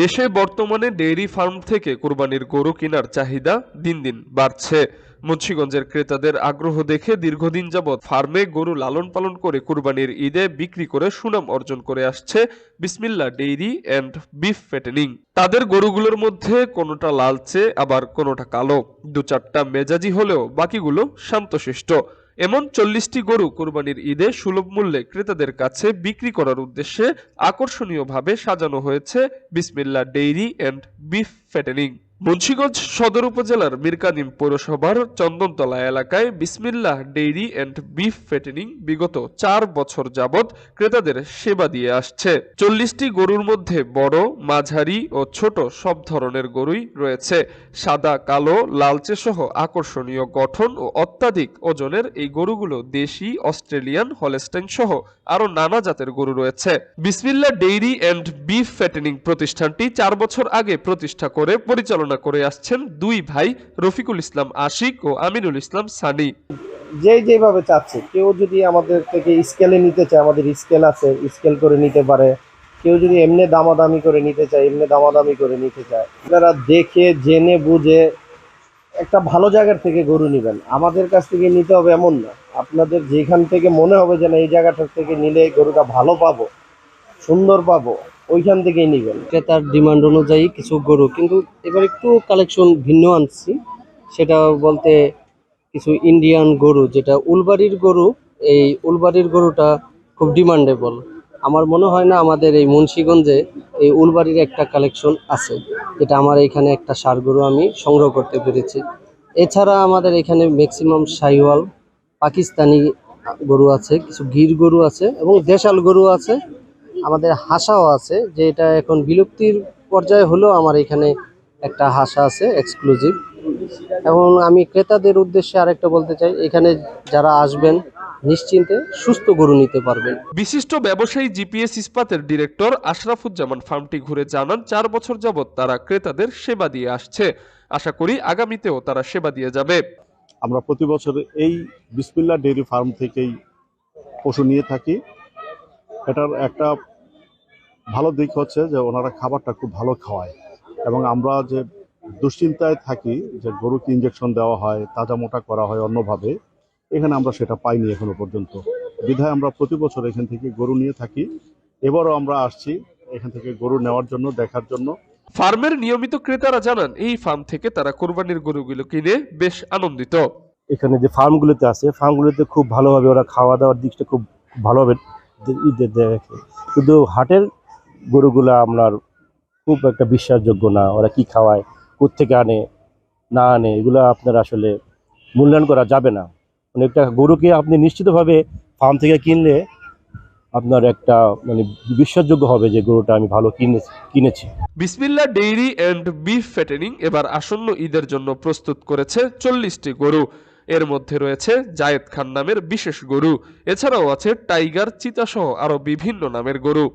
দেশে বর্তমানে dairy farm থেকে কোরবানির গরু কেনার চাহিদা দিন দিন বাড়ছে। মুন্সিগঞ্জের ক্রেতাদের আগ্রহ দেখে দীর্ঘদিন যাবৎ ফার্মে গরু লালন পালন করে কুরবানির ঈদে বিক্রি করে সুনাম অর্জন করে আসছে বিসমিল্লা ডেইরি অ্যান্ড বিফ ফেটেনিং তাদের গরুগুলোর মধ্যে কোনোটা লালচে, আবার কোনোটা কালো। দু চারটা মেজাজি হলেও বাকিগুলো শান্তশিষ্ট। এমন চল্লিশটি গরু কোরবানির ঈদে সুলভ মূল্যে ক্রেতাদের কাছে বিক্রি করার উদ্দেশ্যে আকর্ষণীয়ভাবে সাজানো হয়েছে Bismillah dairy and beef fattening. Munshiganj Sadar উপজেলার মিরকানিম পৌরসভার চন্দনতলা এলাকায় বিসমিল্লাহ ডেইরি অ্যান্ড বিফ ফেটেনিং বিগত চার বছর যাবৎ ক্রেতাদের সেবা দিয়ে আসছে। চল্লিশটি গরুর মধ্যে বড়, মাঝারি ও ছোট সব ধরনের গরুই রয়েছে। সাদা, কালো, লালচে সহ আকর্ষণীয় গঠন ও অত্যাধিক ওজনের এই গরুগুলো দেশি, অস্ট্রেলিয়ান, হলেস্টাইন সহ আরও নানা জাতের গরু রয়েছে। বিসমিল্লা ডেইরি অ্যান্ড বিফ ফ্যাটেনিং প্রতিষ্ঠানটি চার বছর আগে প্রতিষ্ঠা করে পরিচালনা করে আসছেন দুই ভাই, রফিকুল ইসলাম আশিক ও আমিনুল ইসলাম সানি। যে যেভাবে চাচ্ছে, কেউ যদি আমাদের থেকে স্কেলে নিতে চায়, আমাদের স্কেল আছে, স্কেল করে নিতে পারে। কেউ যদি এমনি দামাদামি করে নিতে চায়, এমনি দামাদামি করে নিতে চায়। আপনারা দেখে, জেনে, বুঝে একটা ভালো জায়গার থেকে গরু নেবেন। আমাদের কাছ থেকে নিতে হবে এমন না। আপনাদের যেখান থেকে মনে হবে যে না এই জায়গাটার থেকে নিলে গরুটা ভালো পাবো, সুন্দর পাবো। ওইখান থেকেই নেবেন। ক্রেতার ডিমান্ড অনুযায়ী কিছু গরু, কিন্তু এবার একটু কালেকশন ভিন্ন আনছি। সেটা বলতে কিছু ইন্ডিয়ান গরু, যেটা উলবাড়ির গরু, এই উলবাড়ির গরুটা খুব ডিমান্ডেবল আমার মনে হয় না আমাদের এই মুন্সিগঞ্জে এই উলবাড়ির একটা কালেকশন আছে, যেটা আমার এখানে একটা সার গরু আমি সংগ্রহ করতে পেরেছি। এছাড়া আমাদের এখানে ম্যাক্সিমাম সাইওয়াল, পাকিস্তানি গরু আছে, কিছু গির গরু আছে এবং দেশাল গরু আছে। আমাদের হাসাও আছে যে এটা এখন বিলুপ্তির পর্যায়ে হলেও আমার এখানে একটা হাসা আছে এক্সক্লুসিভ এবং আমি ক্রেতাদের উদ্দেশ্যে আরেকটা বলতে চাই এখানে যারা আসবেন নিশ্চিন্তে সুস্থ গরু নিতে পারবেন। বিশিষ্ট ব্যবসায়ী জিপিএস ইস্পাতের ডিরেক্টর আশরাফুজ্জামান ফার্মটি ঘুরে জানান চার বছর যাবৎ তারা ক্রেতাদের সেবা দিয়ে আসছে। আশা করি আগামীতেও তারা সেবা দিয়ে যাবে। আমরা প্রতি বছর এই বিসমিল্লা ডেইরি ফার্ম থেকেই পশু নিয়ে থাকি। এটার একটা ভালো দিক হচ্ছে যে ওনারা খাবারটা খুব ভালো খাওয়ায়। এবং আমরা যে দুশ্চিন্তায় থাকি যে গরুকে ইঞ্জেকশন দেওয়া হয় তাজা মোটা করা হয় অন্যভাবে এখানে আমরা সেটা পাইনি এখনও পর্যন্ত। বিধায় আমরা প্রতি বছর এখান থেকে গরু নিয়ে থাকি। এবারও আমরা আসছি এখান থেকে গরু নেওয়ার জন্য দেখার জন্য। ফার্মের নিয়মিত ক্রেতারা জানান এই ফার্ম থেকে তারা কোরবানির গরুগুলো কিনে বেশ আনন্দিত। এখানে যে ফার্মগুলোতে আছে ফার্মগুলোতে খুব ভালোভাবে ওরা খাওয়া দাওয়ার দিকটা খুব ভালোভাবে দেখে। কিন্তু হাটের গরুগুলো আপনার খুব একটা বিশ্বাসযোগ্য না, ওরা কি খাওয়ায়, কোত্থেকে আনে, না আনে, এগুলো আপনার আসলে মূল্যায়ন করা যাবে না। মানে একটা গরুকে আপনি নিশ্চিতভাবে ফার্ম থেকে কিনলে আপনার একটা মানে বিশ্বাসযোগ্য হবে যে গরুটা আমি ভালো কিনে কিনেছি। বিসমিল্লা ডেইরি অ্যান্ড বিফ ফ্যাটেনিং এবার আসন্ন ঈদের জন্য প্রস্তুত করেছে চল্লিশটি গরু। এর মধ্যে রয়েছে জায়েদ খান নামের বিশেষ গরু। এছাড়াও আছে টাইগার, চিতাসহ আরও বিভিন্ন নামের গরু।